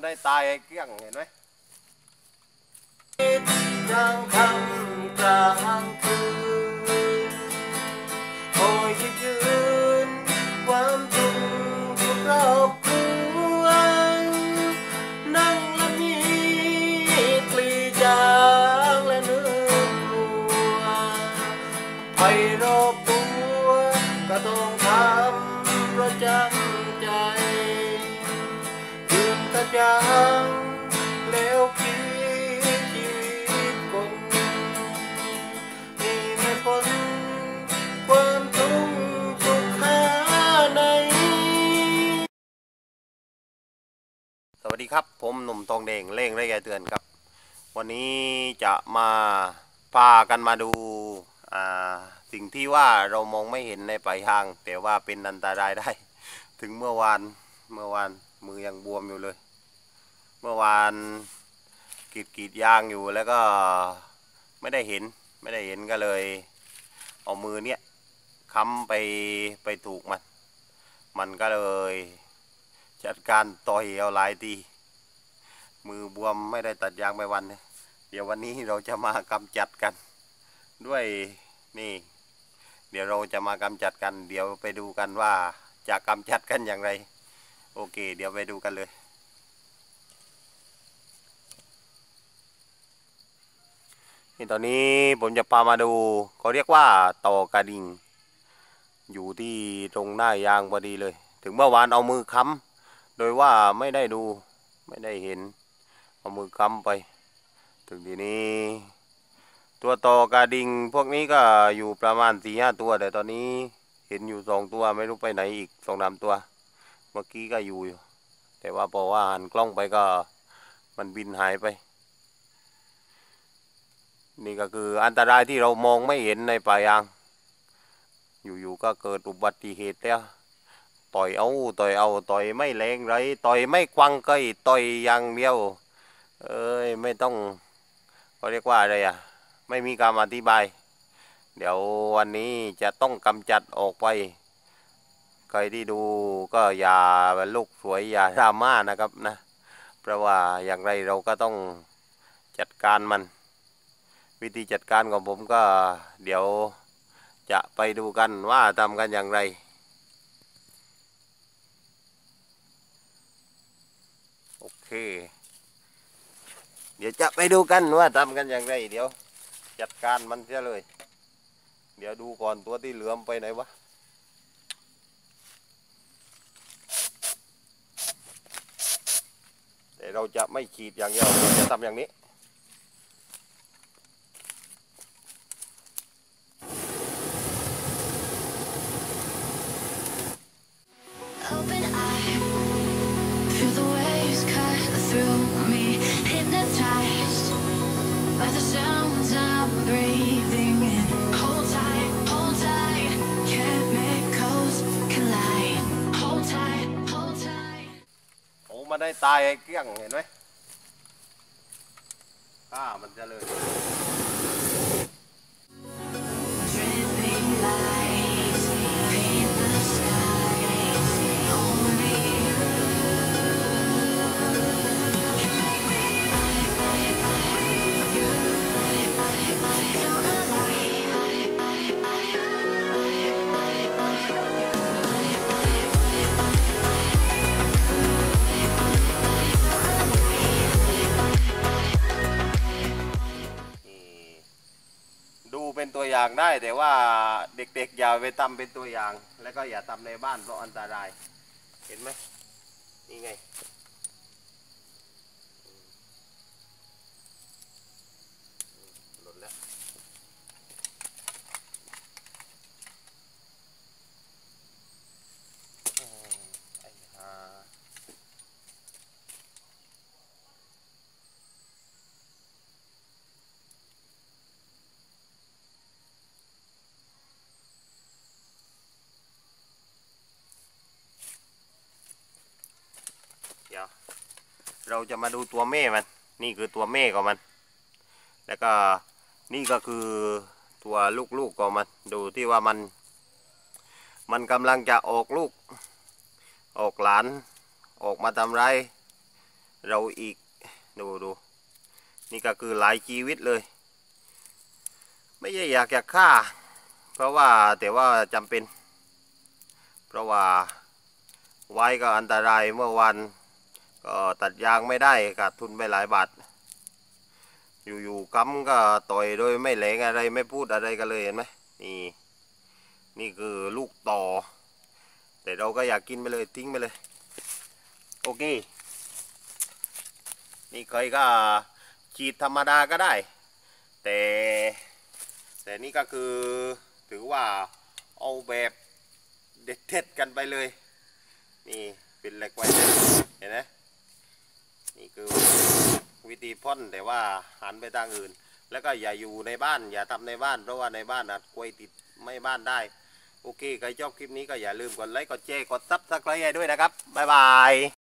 มาได้ตายเกี้ยงเห็นไหมกลางค่ำกลางคืน ยืนตะจางแล้วคิดชีวิตคนนี่ไม่พ้นความทุกข์สุขหาใน สวัสดีครับ ผมหนุ่มทองแดงเล่งไรยายเตือนครับ วันนี้จะมาพากันมาดูอ่าสิ่งที่ว่าเรามองไม่เห็นในปลายทาง แต่ว่าเป็นอันตรายได้ ถึงเมื่อวานเมื่อวานมือยังบวมอยู่เลย เมื่อวานกรีดกรีดยางอยู่แล้วก็ไม่ได้เห็นไม่ได้เห็นก็เลย เอามือเนี้ยค้ำไปไปถูกมัน มันก็เลย จัดการต่อยเอาหลายทีมือบวมไม่ได้ตัดยางไปวันเนี่ยเดี๋ยววันนี้เราจะมากำจัดกัน ด้วยนี่ เดี๋ยวเราจะมากำจัดกัน เดี๋ยวไปดูกันว่าจะกำจัดกันอย่างไร โอเค เดี๋ยวไปดูกันเลย นี่ตอนนี้ผมจะพามาดูเขาเรียกว่าต่อกระดิ่ง อยู่ที่ตรงหน้ายางพอดีเลย ถึงเมื่อวานเอามือค้ำโดยว่าไม่ได้ดูไม่ได้เห็น เอามือค้ำไป ถึงทีนี้ ตัวต่อกระดิ่งพวกนี้ก็อยู่ประมาณสี่ห้าตัว แต่ตอนนี้เห็นอยู่สองตัวไม่รู้ไปไหนอีกสองสามตัว เมื่อกี้ก็อยู่อยู่ แต่ว่าพอว่าหันกล้องไปก็มันบินหายไป นี่ก็คืออันตรายที่เรามองไม่เห็นในป่ายาง อยู่ๆก็เกิดอุบัติเหตุแล้วต่อยเอาต่อยเอาต่อยไม่แรงไรต่อยไม่ควังเกยต่อยอย่างเดียว เอ้ยไม่ต้องเขาเรียกว่าอะไรอะ ไม่มีการอธิบาย เดี๋ยววันนี้จะต้องกำจัดออกไป ใครที่ดูก็อย่าลูกสวยอย่าดราม่านะครับนะ เพราะว่าอย่างไรเราก็ต้องจัดการมัน วิธีจัดการของผมก็เดี๋ยวจะไปดูกันว่าทำกันอย่างไร โอเค เดี๋ยวจะไปดูกันว่าทำกันอย่างไร เดี๋ยวจัดการมันเสียเลย เดี๋ยวดูก่อนตัวที่เหลือมไปไหนวะแต่เราจะไม่ขีดอย่างเดียวเราจะทำอย่างนี้ มาได้ตายไอ้เกี้ยงเห็นไหมข้ามันจะเลย เป็นตัวอย่างได้ แต่ว่าเด็กๆอย่าไปทำเป็นตัวอย่าง แล้วก็อย่าทำในบ้านเพราะอันตราย เห็นไหมนี่ไงอืมอืมหล่นแล้วอืมไอ้ห่า เดี๋ยว เราจะมาดูตัวแม่มัน นี่คือตัวแม่ของมัน แล้วก็นี่ก็คือตัวลูกๆของมัน ดูที่ว่ามัน มันกำลังจะออกลูก ออกหลาน ออกมาทำไร เราอีก ดูดูนี่ก็คือหลายชีวิตเลย ไม่ใช่อยากจะฆ่า เพราะว่าแต่ว่าจำเป็น เพราะว่าไว้ก็อันตรายเมื่อวัน ก็ตัดยางไม่ได้ขาดทุนไปหลายบาท อยู่ๆกำก็ต่อยโดยไม่แหลงอะไรไม่พูดอะไรกันเลยเห็นไหมนี่ นี่คือลูกต่อ แต่เราก็อยากกินไปเลยทิ้งไปเลย โอเค นี่เคยก็ฉีดธรรมดาก็ได้ แต่ แต่นี่ก็คือถือว่าเอาแบบเด็ดๆกันไปเลย นี่เป็นเหล็กไว้เห็นไหม นี่คือวิธีพ่นแต่ว่าหันไปทางอื่น แล้วก็อย่าอยู่ในบ้าน อย่าทำในบ้านเพราะว่าในบ้านอาจกลวยติดไม่บ้านได้ โอเคใครชอบคลิปนี้ก็อย่าลืมกดไลค์กดแชร์กดซับสไครต์ด้วยนะครับบ๊ายบาย